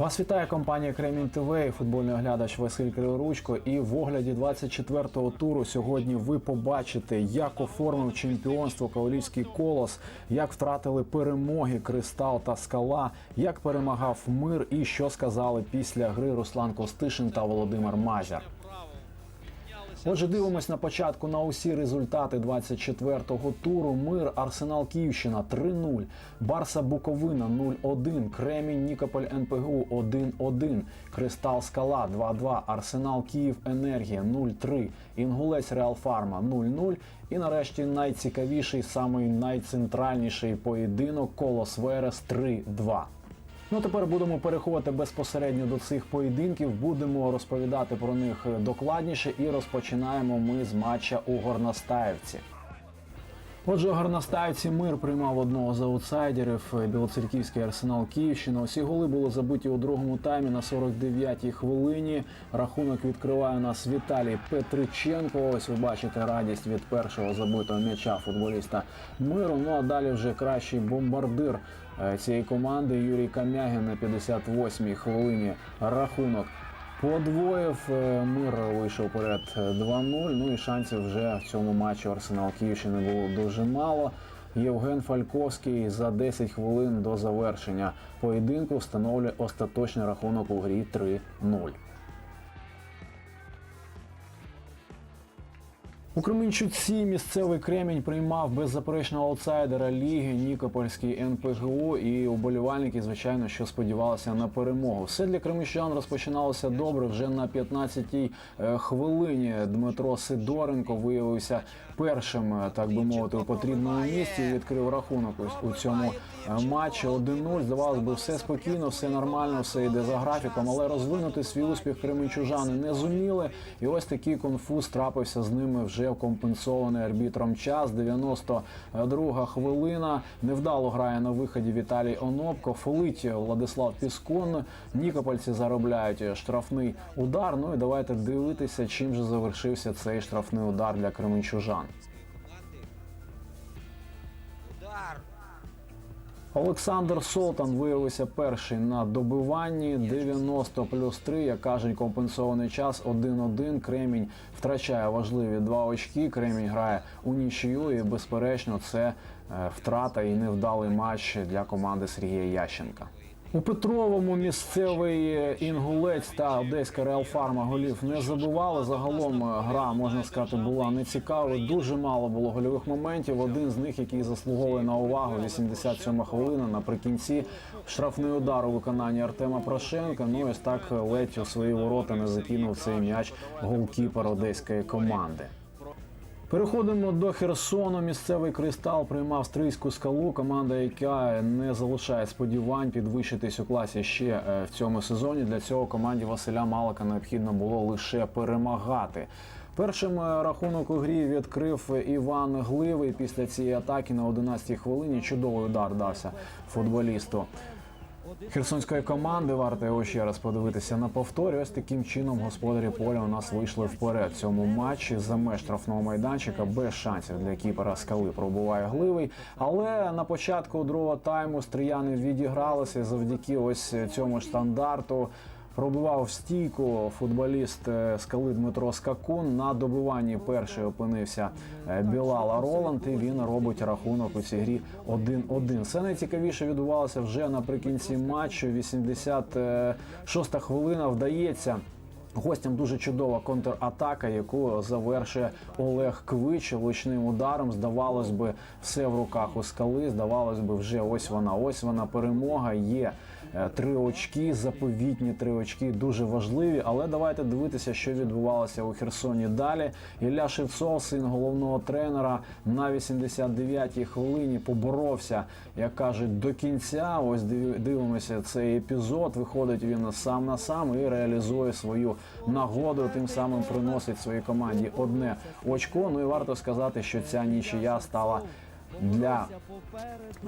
Вас вітає компанія Кремінь ТВ футбольний оглядач Василь Криворучко. І в огляді 24-го туру сьогодні ви побачите, як оформив чемпіонство Кавалівський колос, як втратили перемоги Кристал та Скала, як перемагав мир і що сказали після гри Руслан Костишин та Володимир Мазяр. Отже, дивимось на початку на усі результати 24-го туру. Мир Арсенал Київщина 3-0, Барса Буковина 0-1, Кремінь Нікополь НПГУ 1-1, Кристал Скала 2-2, Арсенал Київ Енергія 0-3, Інгулець Реал Фарма 0-0. І нарешті найцікавіший, самий найцентральніший поєдинок Колос Верес 3-2. Ну тепер будемо переходити безпосередньо до цих поєдинків. Будемо розповідати про них докладніше і розпочинаємо ми з матча у Горностаївці. Отже, у мир приймав одного з аутсайдерів Білоцерківський арсенал Київщина. Усі голи були забиті у другому таймі на 49-й хвилині. Рахунок відкриває у нас Віталій Петриченко. Ось ви бачите радість від першого забитого м'яча футболіста миру. Ну а далі вже кращий бомбардир е, цієї команди Юрій Камягін на 58-й хвилині рахунок. Подвоїв е, мир вийшов вперед 2-0. Ну і шансів вже в цьому матчі Арсенал Київщини було дуже мало. Євген Фальковський за 10 хвилин до завершення поєдинку встановлює остаточний рахунок у грі 3-0. У Кременчуці місцевий Кремінь приймав беззаперечного аутсайдера ліги Нікопольський НПГУ і уболівальники, звичайно, що сподівалися на перемогу. Все для креміщан розпочиналося добре. Вже на 15-й е, хвилині Дмитро Сидоренко виявився першим, е, так би мовити, у потрібному місці. Відкрив рахунок ось у цьому е, матчі. 1-0. Здавалось би, все спокійно, все нормально, все йде за графіком, але розвинути свій успіх кременчужани не зуміли. І ось такий конфуз трапився з ними вже компенсований арбітром час. 92 хвилина. Невдало грає на виході Віталій Онопко. Фолить Владислав Піскон. Нікопольці заробляють штрафний удар. Ну і давайте дивитися, чим же завершився цей штрафний удар для кременчужан. Олександр Солтан виявився перший на добиванні 90 плюс 3, як кажуть, компенсований час 1-1. Кремінь втрачає важливі два очки. Кремінь грає у нічию, і безперечно, це е, втрата і невдалий матч для команди Сергія Ященка. У Петровому місцевий інгулець та одеська Реал Фарма голів не забивали. Загалом е, гра можна сказати була нецікавою. Дуже мало було гольових моментів. Один з них, який заслуговує на увагу, 87 хвилина. Наприкінці штрафний удар у виконанні Артема Прошенка. Ну ось так ледь у свої ворота не закинув цей м'яч голкіпер одеської команди. Переходимо до Херсону. Місцевий кристал приймав стрийську скалу. Команда, яка не залишає сподівань підвищитись у класі ще е, в цьому сезоні. Для цього команді Василя Малака необхідно було лише перемагати. Першим е, рахунок у грі відкрив Іван Гливий після цієї атаки на 11-й хвилині. Чудовий удар дався футболісту. Херсонської команди варто його ще раз подивитися на повторі. Ось таким чином господарі поля у нас вийшли вперед цьому матчі за меж штрафного майданчика без шансів для кіпера скали пробуває гливий. Але на початку другого тайму стріяни відігралися завдяки ось цьому ж стандарту. Пробивав стійку футболіст е, скали Дмитро Скакун. На добиванні перший опинився е, Білала Роланд. І він робить рахунок у цій грі 1-1. Все найцікавіше відбувалося вже наприкінці матчу. 86-та хвилина вдається. Гостям дуже чудова контратака, яку завершує Олег Квич влучним ударом. Здавалось би, все в руках у скали. Здавалось би, вже ось вона, ось вона перемога. Є Е, три очки, заповітні три очки, дуже важливі. Але давайте дивитися, що відбувалося у Херсоні далі. Ілля Шевцов, син головного тренера, на 89-й хвилині поборовся, як кажуть, до кінця. Ось дивимося цей епізод. Виходить він сам на сам і реалізує свою нагоду. Тим самим приносить своїй команді одне очко. Ну і варто сказати, що ця нічия стала. Для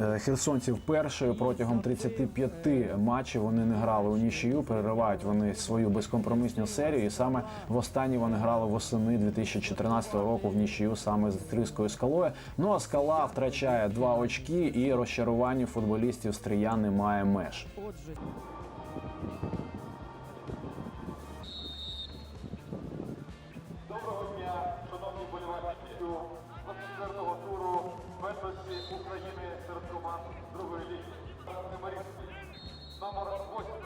е, херсонців першою протягом 35 матчів вони не грали у нічию, переривають вони свою безкомпромісну серію. І саме в останній вони грали восени 2014 року в нічию саме з Трискою скалою. Ну а скала втрачає два очки і розчарування футболістів Стрия немає меж. নম্বর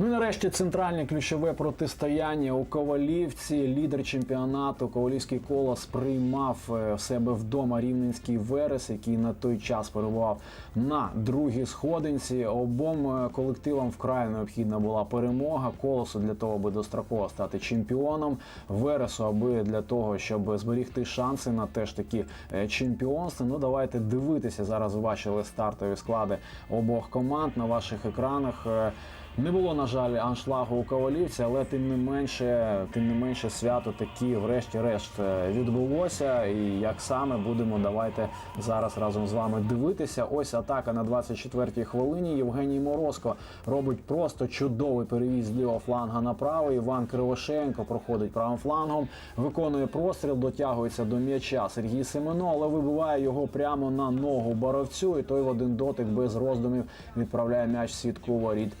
Ну і нарешті центральне ключове протистояння у Ковалівці. Лідер чемпіонату Ковалівський колос приймав е, в себе вдома рівненський верес, який на той час перебував на другій сходинці. Обом е, колективам вкрай необхідна була перемога. Колосу для того, аби достроково стати чемпіоном. Вересу, аби для того, щоб зберігти шанси на теж такі е, чемпіонства. Ну давайте дивитися зараз. Бачили стартові склади обох команд на ваших екранах. Не було, на жаль, аншлагу у Ковалівці, але тим не менше, тим не менше, свято таки, врешті-решт, е, відбулося. І як саме будемо, давайте зараз разом з вами дивитися. Ось атака на 24-й хвилині. Євгеній Морозко робить просто чудовий перевіз лівого фланга на правий. Іван Кривошенко проходить правим флангом, виконує простріл, дотягується до м'яча Сергій Семено, але вибиває його прямо на ногу боровцю. І той в один дотик без роздумів відправляє м'яч в сітку воріт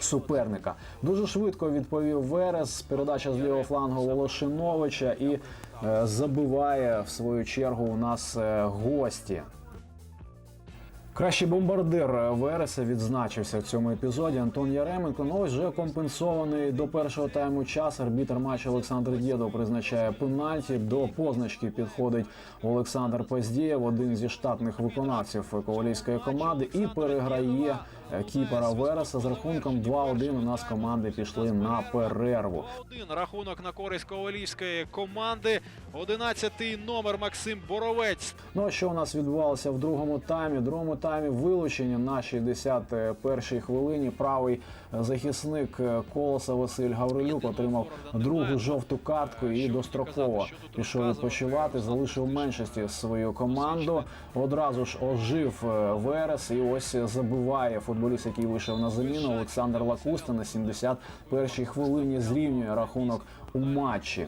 суперника. Дуже швидко відповів Верес. Передача з лівого флангу Волошиновича і е, забиває в свою чергу у нас е, гості. Кращий бомбардир Вереса відзначився в цьому епізоді. Антон Яременко. Ну ось вже компенсований до першого тайму час. Арбітр матчу Олександр Дєдов призначає пенальті. До позначки підходить Олександр Поздієв, один зі штатних виконавців ковалівської команди, і переграє е, кіпера Вереса з рахунком 2-1. У нас команди пішли на перерву. Один рахунок на користь ковалівської команди. 11-й номер Максим Боровець. Ну а що у нас відбувалося в другому таймі? В другому таймі вилучення на 61-й хвилині. Правий захисник колоса Василь Гаврилюк отримав другу жовту картку і достроково пішов відпочивати. Залишив меншості свою команду. Одразу ж ожив Верес і ось забиває футболіст, який вийшов на заміну. Олександр Лакуста на 71-й хвилині зрівнює рахунок у матчі.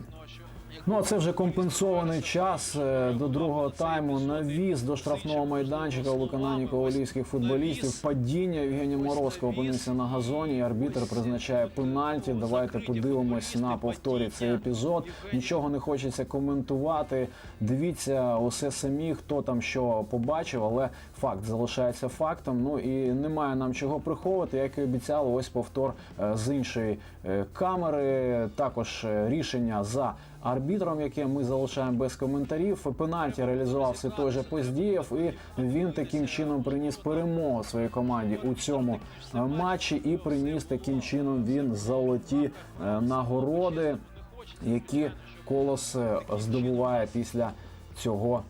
Ну а це вже компенсований час е, до другого тайму. Навіз до штрафного майданчика у виконанні ковалівських футболістів. Падіння Євгенія Морозко опинився на газоні. і Арбітр призначає пенальті. Давайте подивимось на повторі цей епізод. Нічого не хочеться коментувати. Дивіться усе самі, хто там що побачив, але факт залишається фактом. Ну і немає нам чого приховувати. Як і обіцяли, ось повтор е, з іншої е, камери. Також е, рішення за арбітром, яке ми залишаємо без коментарів. Пенальті реалізував все той же Поздієв, і він таким чином приніс перемогу своїй команді у цьому матчі. І приніс таким чином він золоті нагороди, які колос здобуває після цього.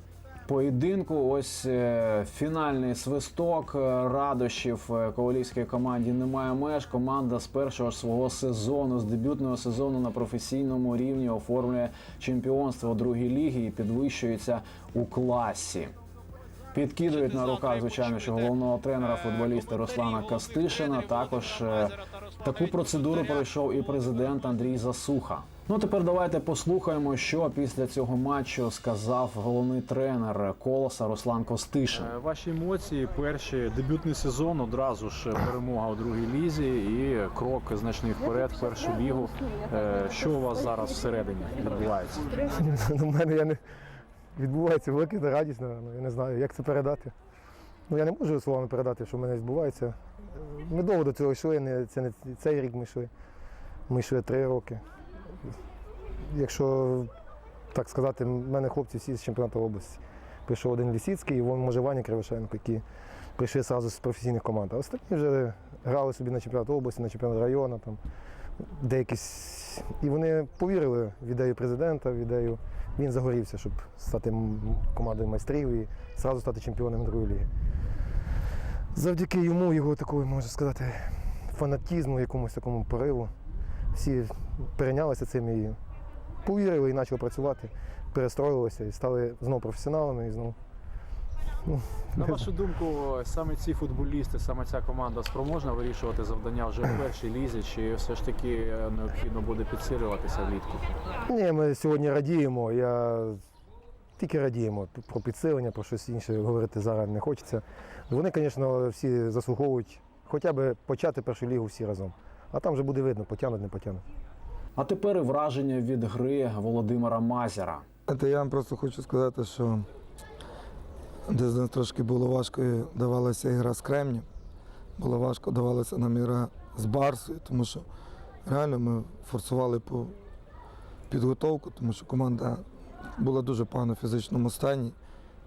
Поєдинку, ось е, фінальний свисток е, радощів е, ковалівській команді немає меж. Команда з першого ж свого сезону, з дебютного сезону на професійному рівні оформлює чемпіонство другій лігі і підвищується у класі. Підкидують на руках, звичайно, що головного тренера футболіста Руслана Кастишина. Також таку процедуру пройшов і президент Андрій Засуха. Ну тепер давайте послухаємо, що після цього матчу сказав головний тренер Колоса Руслан Костишин. Е, Ваші емоції, перший дебютний сезон, одразу ж перемога у другій лізі і крок значний вперед першу лігу. Е, Що у вас зараз всередині відбувається? У мене я не відбувається велика радість, напевно. Я не знаю, як це передати. Ну я не можу словами передати, що в мене відбувається. Ми довго до цього йшли, не, це не цей рік ми йшли. Ми йшли три роки. Якщо так сказати, в мене хлопці всі з чемпіонату області. Прийшов один Лісіцький і може Ваня Кривошенко, які прийшли одразу з професійних команд. А останні вже грали собі на чемпіонат області, на чемпіонат району. Там, деякі... І вони повірили в ідею президента, в ідею. Він загорівся, щоб стати командою майстрів і одразу стати чемпіоном другої ліги. Завдяки йому, його такою, можна сказати, фанатізму, якомусь такому пориву, всі перейнялися цим і повірили і почали працювати, перестроїлися і стали знову професіоналами і знову. Ну, На вашу думку, саме ці футболісти, саме ця команда спроможна вирішувати завдання вже в першій лізі, чи все ж таки е, необхідно буде підсилюватися влітку? Ні, ми сьогодні радіємо. Я тільки радіємо про підсилення, про щось інше говорити зараз не хочеться. Вони, звісно, всі заслуговують хоча б почати першу лігу всі разом. А там вже буде видно, потягнуть, не потягнуть. А тепер і враження від гри Володимира Мазяра. Це я вам просто хочу сказати, що десь трошки було важко давалася ігра з Кремнем. Було важко давалася нам ігра з Барсою, тому що реально ми форсували по підготовку, тому що команда була дуже погано в фізичному стані.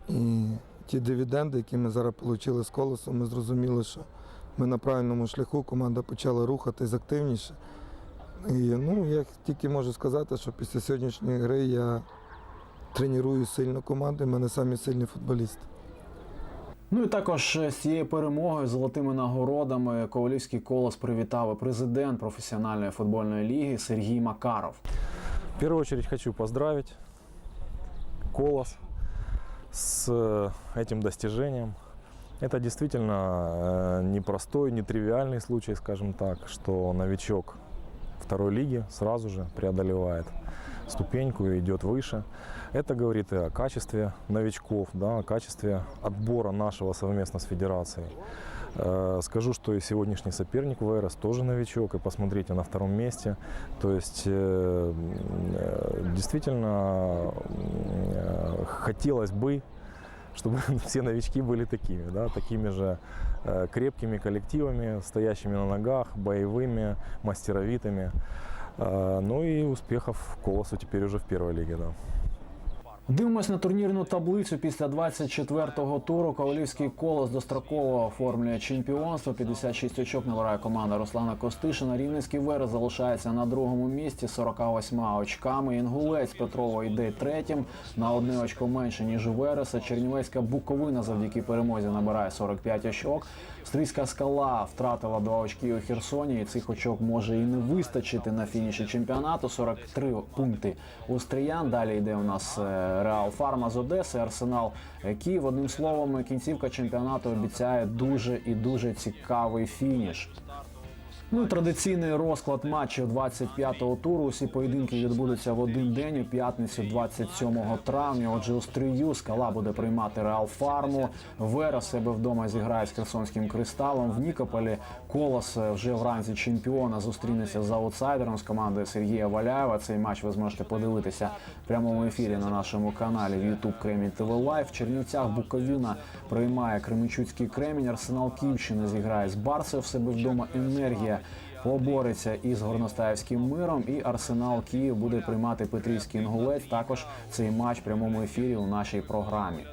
І ті дивіденди, які ми зараз отримали з колесом, ми зрозуміли, що ми на правильному шляху, команда почала рухатись активніше. І ну, я тільки можу сказати, що після сьогоднішньої гри я треную сильну команду, в мене самі сильні футболісти. Ну і також з цією перемогою, золотими нагородами Ковалівський колос привітав і президент професіональної футбольної ліги Сергій Макаров. В первую очередь хочу поздравить Колос с э, этим достижением. Это действительно э, непростой, нетривиальный случай, скажем так, что новичок второй лиги сразу же преодолевает ступеньку и идет выше. Это говорит и о качестве новичков, да, о качестве отбора нашего совместно с федерацией. Э, Скажу, что и сегодняшний соперник ВРС тоже новичок, и посмотрите на втором месте. То есть э, действительно хотелось бы, чтобы все новички были такими, да, такими же э, крепкими коллективами, стоящими на ногах, боевыми, мастеровитыми. Э, Ну и успехов Колосу теперь уже в первой лиге, да. Дивимось на турнірну таблицю після 24-го туру. Ковалівський колос достроково оформлює чемпіонство. 56 очок набирає команда Руслана Костишина. Рівненський Верес залишається на другому місці 48 очками. Інгулець Петрово йде третім на одне очко менше ніж у Вереса. Чернівецька Буковина завдяки перемозі набирає 45 очок. Стрийська скала втратила два очки у Херсоні. І цих очок може і не вистачити на фініші чемпіонату. 43 пункти у Стриян. Далі йде у нас е, Реал Фарма з Одеси, Арсенал е, Київ. Одним словом, кінцівка чемпіонату обіцяє дуже і дуже цікавий фініш. Ну і традиційний розклад матчів 25-го туру. Усі поєдинки відбудуться в один день у п'ятницю, 27 травня. Отже, у стрію скала буде приймати Реал Фарму. Вера себе вдома зіграє з Херсонським кристалом. В Нікополі Колос е, вже вранці чемпіона зустрінеться з аутсайдером з командою Сергія Валяєва. Цей матч ви зможете подивитися в прямому ефірі на нашому каналі в YouTube Кремінь ТВ Лайв. В Чернівцях Буковина приймає Кременчуцький Кремінь. Арсенал Київщини зіграє з Барсою в себе вдома. Енергія побореться із горностаївським миром. І Арсенал Київ буде приймати Петрівський інгулець. Також цей матч в прямому ефірі у нашій програмі.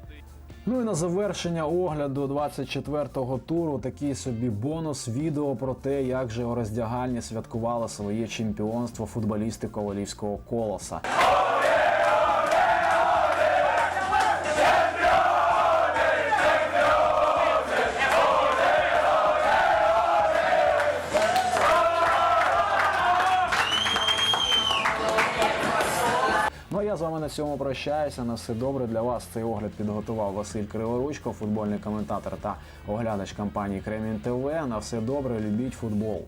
Ну і на завершення огляду 24-го туру такий собі бонус відео про те, як же у роздягальні святкували своє чемпіонство футболісти Ковалівського колоса. Ну а я з вами на цьому прощаюся. На все добре для вас. Цей огляд підготував Василь Криворучко, футбольний коментатор та оглядач компанії Кремін ТВ. На все добре, любіть футбол.